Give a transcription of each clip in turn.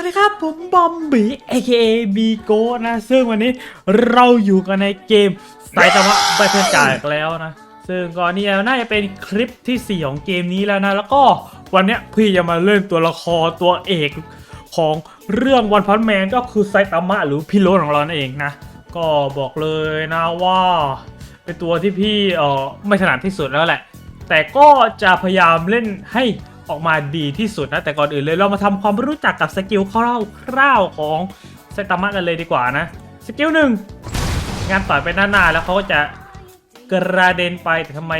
วัสดีครับผมบอมบี้ AKA บีโกนะ ซึ่งวันนี้เราอยู่กันในเกมไซตามะไปเพื่อจ่ายแล้วนะ ซึ่งก่อนนี้น่าจะเป็นคลิปที่ 4 ของเกมนี้แล้วนะ แล้วก็วันนี้พี่จะมาเล่นตัวละครตัวเอกของเรื่องวันพันแมนก็คือไซตามะหรือพี่โรสของเรานั่นเองนะ ก็บอกเลยนะว่า เป็นตัวที่พี่เออไม่ถนัดที่สุดแล้วแหละ แต่ก็จะพยายามเล่นให้ ออกมาดีที่สุดนะ แต่ก่อนอื่นเลยเรามาทำความรู้จักกับสกิลคร่าวๆของไซตามะกันเลยดีกว่านะ สกิลหนึ่งงานต่อยไปหน้าๆแล้วเขาก็จะกระเด็นไปแต่ทำไม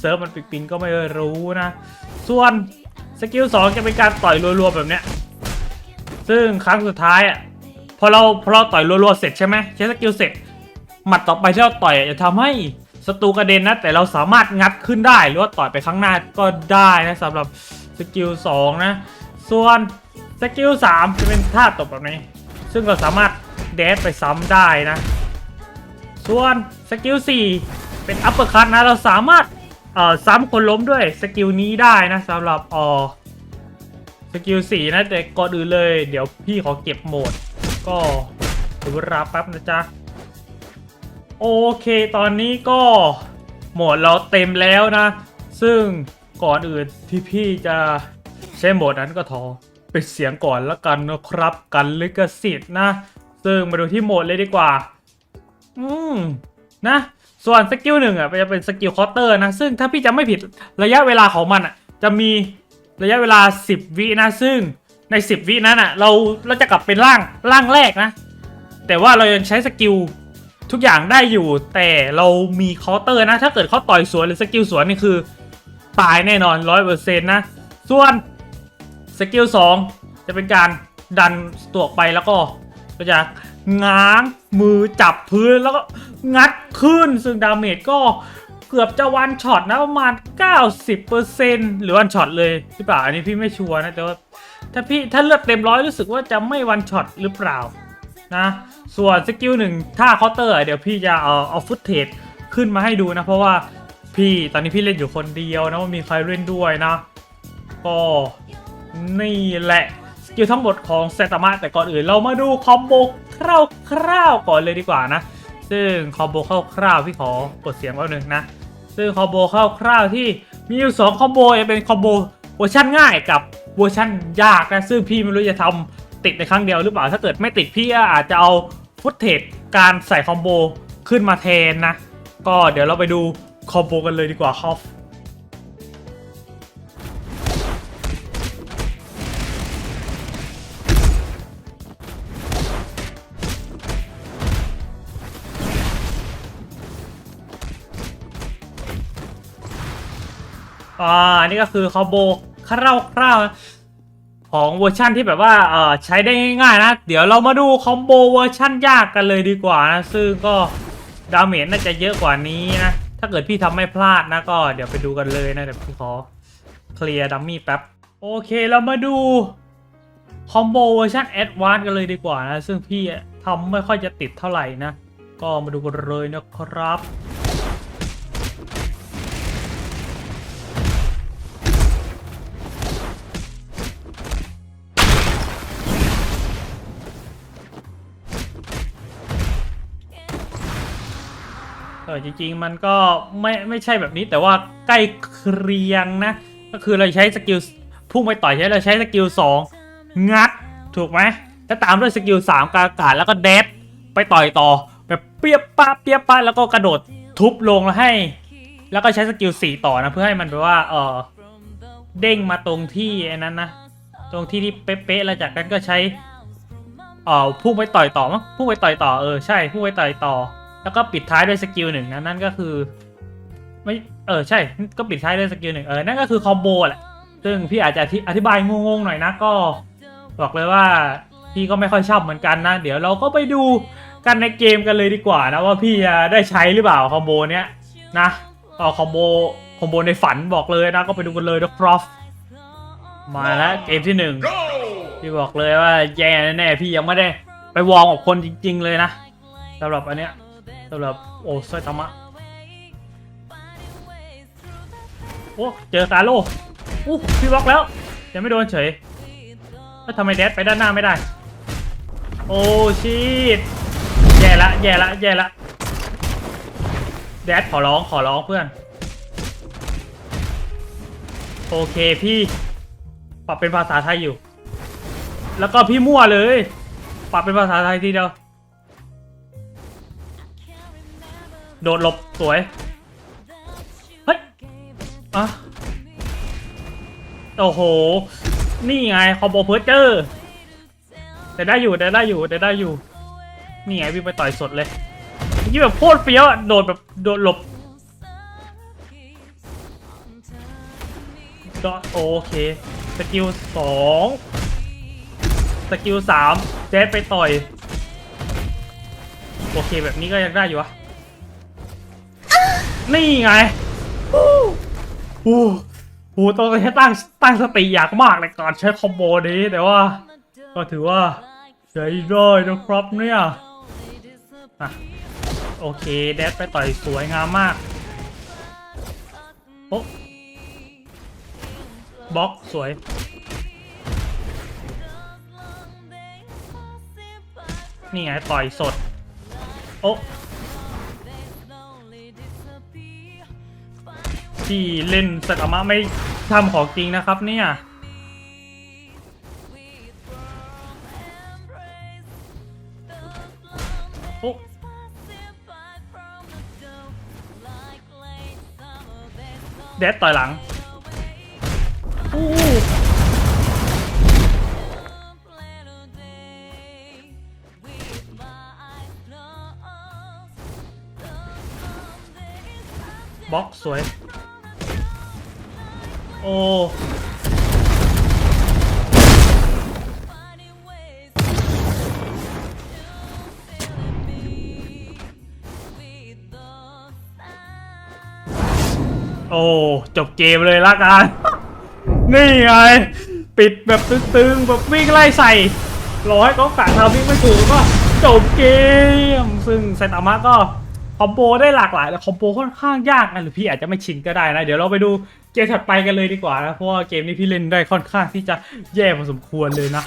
เซิร์ฟมันปิงๆก็ไม่รู้นะ ส่วนสกิลสองจะเป็นการต่อยรัวๆแบบเนี้ยซึ่งครั้งสุดท้ายอะพอเราพอเราต่อยรัวๆเสร็จใช่ไหมใช้สกิลเสร็จหมัดต่อไปที่เราต่อยจะทำให้ศัตรูกระเด็นนะแต่เราสามารถงัดขึ้นได้หรือว่าต่อยไปข้างหน้าก็ได้นะสำหรับ สกิล2นะ ส่วนสกิล3จะเป็นท่าตบแบบนี้ ซึ่งเราสามารถแดดไปซ้ำได้นะ ส่วนสกิล4เป็นอัปเปอร์คัตนะ เราสามารถเอ่อซ้ำคนล้มด้วยสกิลนี้ได้นะสำหรับออสกิล4นะแต่ก่อนอื่นเลย เดี๋ยวพี่ขอเก็บโหมด ก็ถึงเวลาแป๊บนะจ๊ะ โอเคตอนนี้ก็โหมดเราเต็มแล้วนะ ซึ่ง ก่อนอื่นที่พี่จะใช้โหมดนั้นก็ทอปิดเสียงก่อนแล้วกันนะครับกันลิขสิทธิ์นะ ซึ่งมาดูที่โหมดเลยดีกว่า อืมนะ ส่วนสกิลหนึ่งอะจะเป็นสกิลคาน์เตอร์นะ ซึ่งถ้าพี่จะไม่ผิดระยะเวลาของมันอะ จะมีระยะเวลา 10 วินะ ซึ่งใน 10 วินั้นอะ เราเราจะกลับเป็นร่างร่างแรกนะ แต่ว่าเรายังใช้สกิลทุกอย่างได้อยู่ แต่เรามีคาน์เตอร์นะ ถ้าเกิดเขาต่อยสวนหรือสกิลสวนนี่คือ ตายแน่นอนร้อยเปอร์เซ็นต์นะ ส่วนสกิล2จะเป็นการดันตัวไปแล้วก็ก็จะง้างมือจับพื้นแล้วก็งัดขึ้นซึ่งดาเมจก็เกือบจะวันช็อตนะประมาณ 90%หรือวันช็อตเลยหรือเปล่าอันนี้พี่ไม่ชัวร์นะแต่ว่าถ้าพี่ถ้าเลือดเต็มร้อยรู้สึกว่าจะไม่วันช็อตหรือเปล่านะส่วนสกิลหนึ่งถ้าเคาน์เตอร์เดี๋ยวพี่จะเอาเอาฟุตเทจขึ้นมาให้ดูนะ เพราะว่า พี่ตอนนี้พี่เล่นอยู่คนเดียวนะว่ามีใครเล่นด้วยนะ ก็นี่แหละสกิลทั้งหมดของเซตามะแต่ก่อนอื่นเรามาดูคอมโบคร่าวๆก่อนเลยดีกว่านะ ซึ่งคอมโบคร่าวๆพี่ขอกดเสียงแป๊บนึงนะ ซึ่งคอมโบคร่าวๆที่มีอยู่สองคอมโบจะเป็นคอมโบเวอร์ชันง่ายกับเวอร์ชันยากนะซึ่งพี่ไม่รู้จะทำติดในครั้งเดียวหรือเปล่าถ้าเกิดไม่ติดพี่อาจจะเอาฟุตเทจการใส่คอมโบขึ้นมาแทนนะ ก็เดี๋ยวเราไปดู คอมโบกันเลยดีกว่าครับอ่าอันนี้ก็คือคอมโบคร่าวๆของเวอร์ชั่นที่แบบว่าเอ่อใช้ได้ง่ายๆนะ เดี๋ยวเรามาดูคอมโบเวอร์ชั่นยากกันเลยดีกว่านะ ซึ่งก็ดาเมจน่าจะเยอะกว่านี้นะ ถ้าเกิดพี่ทำไม่พลาดนะก็เดี๋ยวไปดูกันเลยนะเดี๋ยวพี่ขอเคลียร์ดัมมี่แป๊บ โอเคเรามาดูคอมโบเวอร์ชันแอดวานซ์กันเลยดีกว่านะ ซึ่งพี่ทำไม่ค่อยจะติดเท่าไหร่นะ ก็มาดูกันเลยนะครับ ออจริงๆ มันก็ไม่ไม่ใช่แบบนี้แต่ว่าใกล้เคียงนะ ก็คือเราใช้สกิลพุ่งไปต่อยใช้เราใช้สกิล2งัด ถูกไหมถ้าตามด้วยสกิล3กาอากาศแล้วก็เดดไปต่อยต่อ แบบเปียบปะเปียบปะแล้วก็กระโดดทุบลงแล้วให้ แล้วก็ใช้สกิล4ต่อนะเพื่อให้มันแบบว่าเออเด้งมาตรงที่ไอ้นั้นนะตรงที่ที่เป๊ะๆแล้วจากนั้นก็ใช้เออพุ่งไปต่อยต่อมั้งพุ่งไปต่อยต่อเออใช่พุ่งไปต่อยต่อ แล้วก็ปิดท้ายด้วยสกิลหนึ่งนะนั่นก็คือ ไม่เออใช่ก็ปิดท้ายด้วยสกิลหนึ่งเออนั่นก็คือคอมโบแหละซึ่งพี่อาจจะอธิอธิบายงงๆหน่อยนะก็บอกเลยว่าพี่ก็ไม่ค่อยชอบเหมือนกันนะ เดี๋ยวเราก็ไปดูกันในเกมกันเลยดีกว่านะว่าพี่ได้ใช้หรือเปล่าคอมโบเนี้ยนะก็คอมโบคอมโบในฝันบอกเลยนะก็ไปดูกันเลยนะครับมาแล้วเกมที่หนึ่งพี่บอกเลยว่าแย่แน่ๆพี่ยังไม่ได้ไปวอร์มกับคนจริง ๆ เลยนะสำหรับอันเนี้ย สำหรับโอ้ซอยตามะโอ้เจอซาโร่อู้พี่บล็อกแล้วยังไม่โดนเฉยแล้วทำไมแดดไปด้านหน้าไม่ได้ โอ้ชีตแย่ละแย่ละแย่ละแดดขอร้องขอร้องเพื่อน โอเคพี่ปรับเป็นภาษาไทยอยู่ แล้วก็พี่มั่วเลย ปรับเป็นภาษาไทยทีเดียว โดดหลบสวย เฮ้ยอะโอ้โห นี่ไงคอมโบเพอร์เจอร์แต่ได้อยู่แต่ได้อยู่แต่ได้อยู่ นี่ไงวิ่งไปต่อยสดเลยยี่แบบโคตรเฟี้ยวโดดแบบโดดหลบก็โอเค สกิลสองสกิลสามแจ๊ไปต่อย โอเคแบบนี้ก็ยังได้อยู่วะ นี่ไงโอ้โหโหต้องใช้ตั้งตั้งสติอยางมากในการใช้คอมโบนี้แต่ว่า ก็ถือว่าใช้ได้นะครับเนี่ยอะโอเคแดดไปต่อยสวยงามมากโอ้บล็อกสวยนี่ไงต่อยสด โอ้ ที่เล่นสกามะไม่ทำของจริงนะครับเนี่ยโอ้เดดต่อยหลังอู้บล็อกสวย โอ้โอ้จบเกมเลยละกัน นี่ไง ปิดแบบตึงๆ แบบวิ่งไล่ใส่รอให้กองกะทำวิ่งไม่ถูกก็จบเกม ซึ่งไซตามะก็ คอมโบได้หลากหลายแต่คอมโบค่อนข้างยากนะหรือพี่อาจจะไม่ชินก็ได้นะ เดี๋ยวเราไปดูเกมถัดไปกันเลยดีกว่านะ เพราะว่าเกมนี้พี่เล่นได้ค่อนข้างที่จะแย่พอสมควรเลยนะ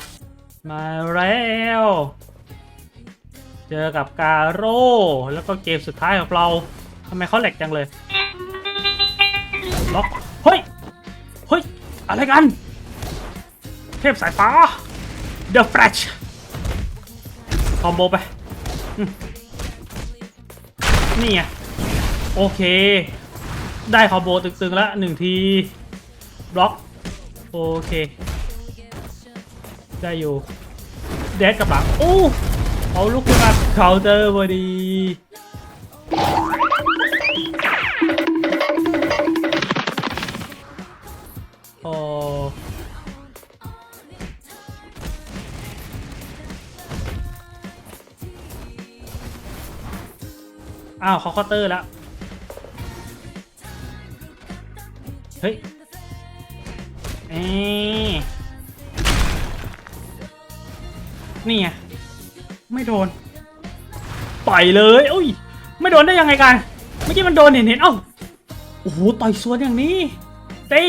มาแล้ว เจอกับกาโร่แล้วก็เกมสุดท้ายของเราทำไมเขาแหลกจังเลยล็อกเฮ้ยเฮ้ยอะไรกัน เทพสายฟ้า The Flash คอมโบไปอื นี่ไง โอเค ได้คอมโบตึงๆแล้วหนึ่งทีบล็อก โอเค ได้อยู่เดดกับหลังโอ้เอาลูกขึ้นมาเคาน์เตอร์พอดี อ้าวเขาเคาน์เตอร์แล้ว เฮ้ยเอ๊ะนี่ไงไม่โดนปล่อยเลยอุ้ย ไม่โดนได้ยังไงกัน เมื่อกี้มันโดนเห็นเห็นเอ้า โอ้โห ต่อยสวนอย่างนี้ตี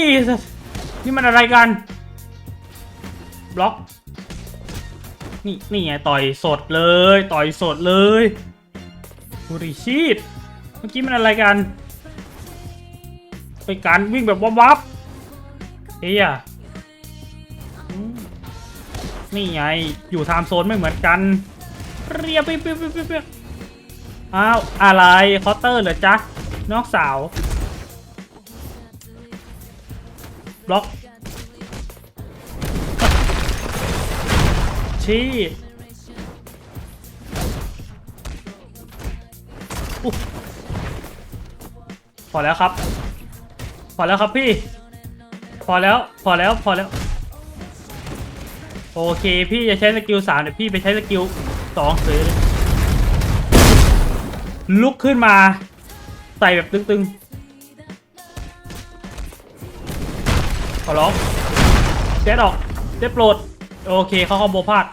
นี่มันอะไรกัน บล็อก นี่ นี่ไง ต่อยสดเลย ต่อยสดเลย บุริชีตเมื่อกี้มันอะไรกันเป็นการวิ่งแบบวับวับเฮียนี่ไง อยู่ไทม์โซนไม่เหมือนกัน เรียบเปียบเปียบเปียบเปียบอ้าว อะไรคอเตอร์เหรอจ๊ะน้องสาว บล็อกชี้ พอแล้วครับ พอแล้วครับพี่ พอแล้ว พอแล้ว พอแล้ว โอเค พี่จะใช้สกิลสามเดี๋ยวพี่ไปใช้สกิลสองเลยลุกขึ้นมา ใส่แบบตึงๆ ขอร้องเจ็ดออกเจ็ดโปรด โอเค เขาคอมโบพลาด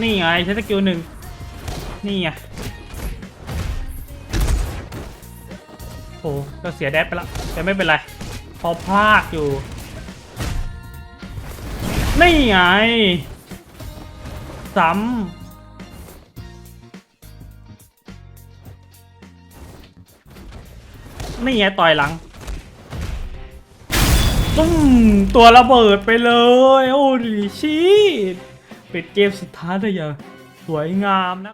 นี่ไงใช้สกิลหนึ่งนี่ไง โอ้ก็เสียแดดไปแล้วแต่ไม่เป็นไร พอพลาดอยู่นี่ไงซ้ำนี่ไงต่อยหลังตุ้มตัวระเบิดไปเลย โอ้ดิชีตเป็นเกมสุดท้ายเลยอย่างสวยงามนะ